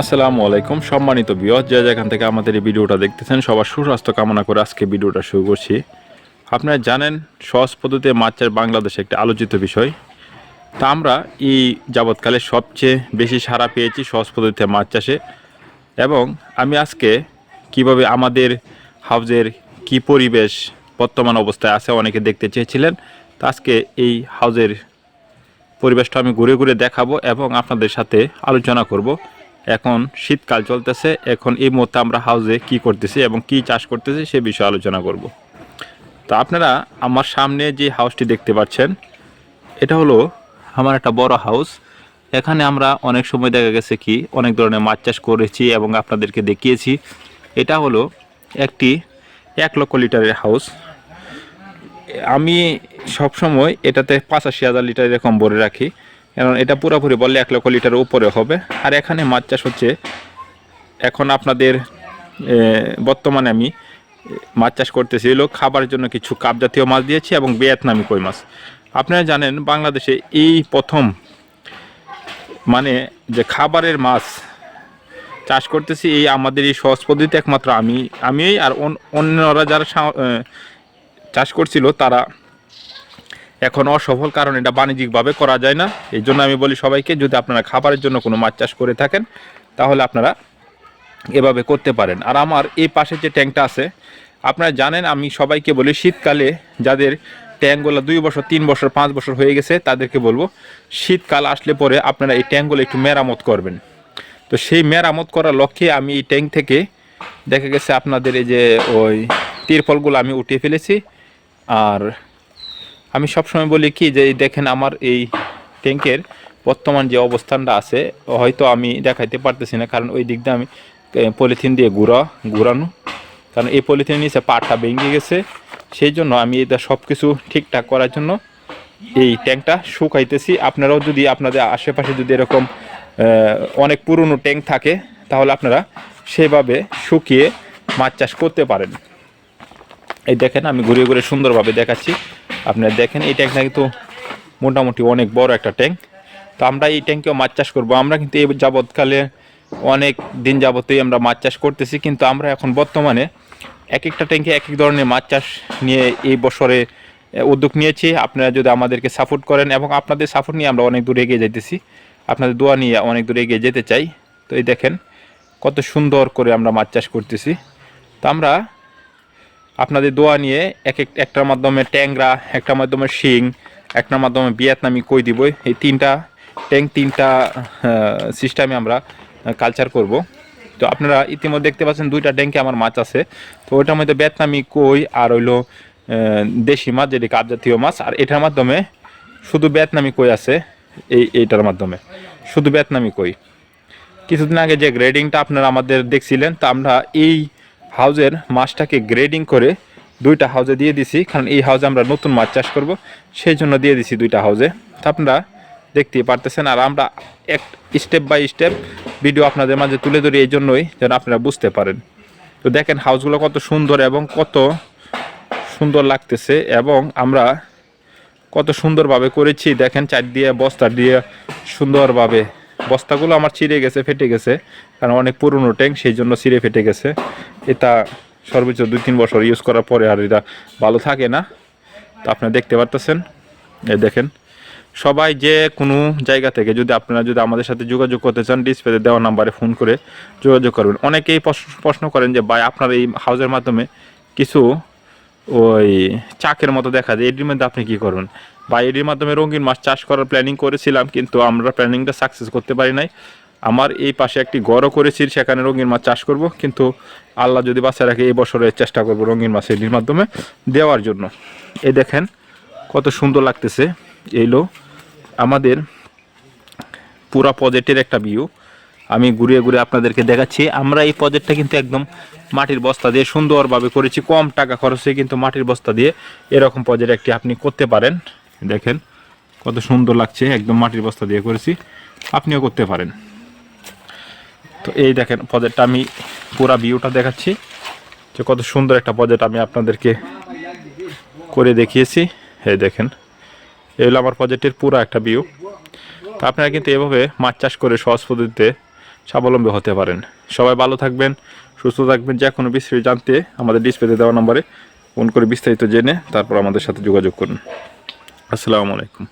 আসসালামু আলাইকুম। সম্মানিত বিয়স যে যেখান থেকে আমাদের এই ভিডিওটা দেখতেছেন, সবার সুস্বাস্থ্য কামনা করে আজকে ভিডিওটা শুরু করছি। আপনারা জানেন, সহজ পদ্ধতিতে মাছ বাংলাদেশে একটি আলোচিত বিষয়। তা আমরা এই যাবৎকালে সবচেয়ে বেশি সাড়া পেয়েছি সহজ পদ্ধতিতে মাছ চাষে। এবং আমি আজকে কীভাবে আমাদের হাউজের কি পরিবেশ, বর্তমান অবস্থায় আছে অনেকে দেখতে চেয়েছিলেন। তা আজকে এই হাউজের পরিবেশটা আমি ঘুরে ঘুরে দেখাবো এবং আপনাদের সাথে আলোচনা করব। এখন শীতকাল চলতেছে, এখন এই মুহূর্তে আমরা হাউজে কি করতেছি এবং কি চাষ করতেছি সে বিষয়ে আলোচনা করব। তো আপনারা আমার সামনে যে হাউসটি দেখতে পাচ্ছেন, এটা হলো আমার একটা বড় হাউস। এখানে আমরা অনেক সময় দেখা গেছে কি, অনেক ধরনের মাছ চাষ করেছি এবং আপনাদেরকে দেখিয়েছি। এটা হলো একটি এক লক্ষ লিটারের হাউস। আমি সবসময় এটাতে পঁচাশি হাজার লিটার এরকম ভরে রাখি। কারণ এটা পুরোপুরি বললে এক লক্ষ লিটারের উপরে হবে। আর এখানে মাছ চাষ হচ্ছে। এখন আপনাদের বর্তমানে আমি মাছ চাষ করতেছি এগুলো খাবারের জন্য কিছু কাপ জাতীয় মাছ দিয়েছি এবং ভিয়েতনামি কই মাছ। আপনারা জানেন বাংলাদেশে এই প্রথম মানে যে খাবারের মাছ চাষ করতেছি, এই আমাদের এই সহজ পদ্ধতিতে একমাত্র আমি আমি আর অন- অন্যরা যারা চাষ করছিল তারা এখন অসফল কারণ এটা বাণিজ্যিকভাবে করা যায় না। এই জন্য আমি বলি সবাইকে, যদি আপনারা খাবারের জন্য কোনো মাছ চাষ করে থাকেন, তাহলে আপনারা এভাবে করতে পারেন। আর আমার এই পাশে যে ট্যাঙ্কটা আছে, আপনারা জানেন, আমি সবাইকে বলি, শীতকালে যাদের ট্যাঙ্কগুলো দুই বছর, তিন বছর, পাঁচ বছর হয়ে গেছে, তাদেরকে বলব, শীতকাল আসলে পরে আপনারা এই ট্যাঙ্কগুলো একটু মেরামত করবেন। তো সেই মেরামত করার লক্ষ্যে আমি এই ট্যাঙ্ক থেকে দেখা গেছে আপনাদের এই যে ওই তিরফলগুলো আমি উঠিয়ে ফেলেছি, আর আমি সবসময় বলি কি যে দেখেন আমার এই ট্যাঙ্কের বর্তমান যে অবস্থানটা আছে, হয়তো আমি দেখাইতে পারতেছি না, কারণ ওই দিক দিয়ে আমি পলিথিন দিয়ে ঘুরা ঘুরানো কারণ এই পলিথিন নিচে পাটা ভেঙে গেছে, সেই জন্য আমি এটা সব কিছু ঠিকঠাক করার জন্য এই ট্যাঙ্কটা শুকাইতেছি। আপনারাও যদি আপনাদের আশেপাশে যদি এরকম অনেক পুরনো ট্যাঙ্ক থাকে, তাহলে আপনারা সেভাবে শুকিয়ে মাছ চাষ করতে পারেন। এই দেখেন, আমি ঘুরে ঘুরে সুন্দরভাবে দেখাচ্ছি। আপনারা দেখেন, এই ট্যাঙ্কটা কিন্তু মোটামুটি অনেক বড় একটা ট্যাঙ্ক। তো আমরা এই ট্যাঙ্কেও মাছ চাষ করব। আমরা কিন্তু এই যাবৎকালে অনেক দিন যাবতই আমরা মাছ চাষ করতেছি, কিন্তু আমরা এখন বর্তমানে এক একটা ট্যাঙ্কে এক এক ধরনের মাছ চাষ নিয়ে এই বছরে উদ্যোগ নিয়েছি। আপনারা যদি আমাদেরকে সাপোর্ট করেন এবং আপনাদের সাপোর্ট নিয়ে আমরা অনেক দূর এগিয়ে যাইতেছি। আপনাদের দোয়া নিয়ে অনেক দূর এগিয়ে যেতে চাই। তো এই দেখেন, কত সুন্দর করে আমরা মাছ চাষ করতেছি। তো আমরা আপনাদের দোয়া নিয়ে এক এক একটার মাধ্যমে ট্যাংরা, একটার মাধ্যমে শিং, একটার মাধ্যমে ভিয়েতনামি কই দিব। এই তিনটা ট্যাং, তিনটা সিস্টেমে আমরা কালচার করব। তো আপনারা ইতিমধ্যে দেখতে পাচ্ছেন দুইটা ট্যাঙ্কে আমার মাছ আছে। তো ওইটার মধ্যে ভিয়েতনামি কই আর হইল দেশি মাছ, যেটি কাপ জাতীয় মাছ। আর এটার মাধ্যমে শুধু ভিয়েতনামি কই আছে, এই এইটার মাধ্যমে। শুধু ভিয়েতনামি কই। কিছুদিন আগে যে গ্রেডিংটা আপনারা আমাদের দেখছিলেন, তা আমরা এই হাউজের মাছটাকে গ্রেডিং করে দুইটা হাউজে দিয়ে দিছি, কারণ এই হাউজে আমরা নতুন মাছ চাষ করব, সেই জন্য দিয়ে দিছি দুইটা হাউজে। তা আপনারা দেখতেই পারতেছেন, আর আমরা এক স্টেপ বাই স্টেপ ভিডিও আপনাদের মাঝে তুলে ধরি, এই জন্যই যেন আপনারা বুঝতে পারেন। তো দেখেন হাউসগুলো কত সুন্দর এবং কত সুন্দর লাগতেছে, এবং আমরা কত সুন্দরভাবে করেছি। দেখেন চার দিয়ে বস্তা দিয়ে সুন্দরভাবে বস্তাগুলো আমার ছিঁড়ে গেছে, ফেটে গেছে, কারণ অনেক পুরনো ট্যাঙ্ক, সেই জন্য ছিঁড়ে ফেটে গেছে। এটা সর্বোচ্চ দুই তিন বছর ইউজ করার পরে আর এটা ভালো থাকে না। তো আপনারা দেখতে পারতেছেন, এই দেখেন। সবাই যে কোনো জায়গা থেকে যদি আপনারা যদি আমাদের সাথে যোগাযোগ করতে চান ডিসপ্লেতে দেওয়া নাম্বারে ফোন করে যোগাযোগ করবেন। অনেকেই প্রশ্ন- করেন যে, ভাই, আপনার এই হাউসের মাধ্যমে কিছু ওই চাকের মতো দেখা যায়। এটির মধ্যে আপনি কি করবেন? বা এটির মাধ্যমে রঙিন মাছ চাষ করার প্ল্যানিং করেছিলাম, কিন্তু আমরা প্ল্যানিংটা সাকসেস করতে পারি নাই। আমার এই পাশে একটি গড়ও করেছি, সেখানে রঙিন মাছ চাষ করব, কিন্তু আল্লাহ যদি বাঁচায় রাখে, এই বছরে চেষ্টা করব রঙিন মাছ এটির মাধ্যমে দেওয়ার জন্য। এ দেখেন কত সুন্দর লাগতেছে। এইলো আমাদের পুরা প্রজেক্টের একটা ভিউ আমি ঘুরিয়ে ঘুরে আপনাদেরকে দেখাচ্ছি। আমরা এই প্রজেক্টটা কিন্তু একদম মাটির বস্তা দিয়ে সুন্দরভাবে করেছি। কম টাকা খরচে কিন্তু মাটির বস্তা দিয়ে এরকম প্রজেক্ট একটি আপনি করতে পারেন। দেখেন কত সুন্দর লাগছে, একদম মাটির বস্তা দিয়ে করেছি। আপনিও করতে পারেন। তো এই দেখেন প্রজেক্টটা আমি পুরা ভিউটা দেখাচ্ছি। যে কত সুন্দর একটা প্রজেক্ট আমি আপনাদেরকে করে দেখিয়েছি। এই দেখেন, এই হলো আমার প্রজেক্টের পুরো একটা ভিউ তো আপনারা কিন্তু এভাবে মাছ চাষ করে সহজ পদ্ধতিতে স্বাবলম্বী হতে পারেন। সবাই ভালো থাকবেন, সুস্থ থাকবেন, যে কোনো বিস্তারিত জানতে আমাদের ডিসপ্লেতে দেওয়া নম্বরে ফোন করে বিস্তারিত জেনে তারপর আমাদের সাথে যোগাযোগ করুন। আসসালামু আলাইকুম।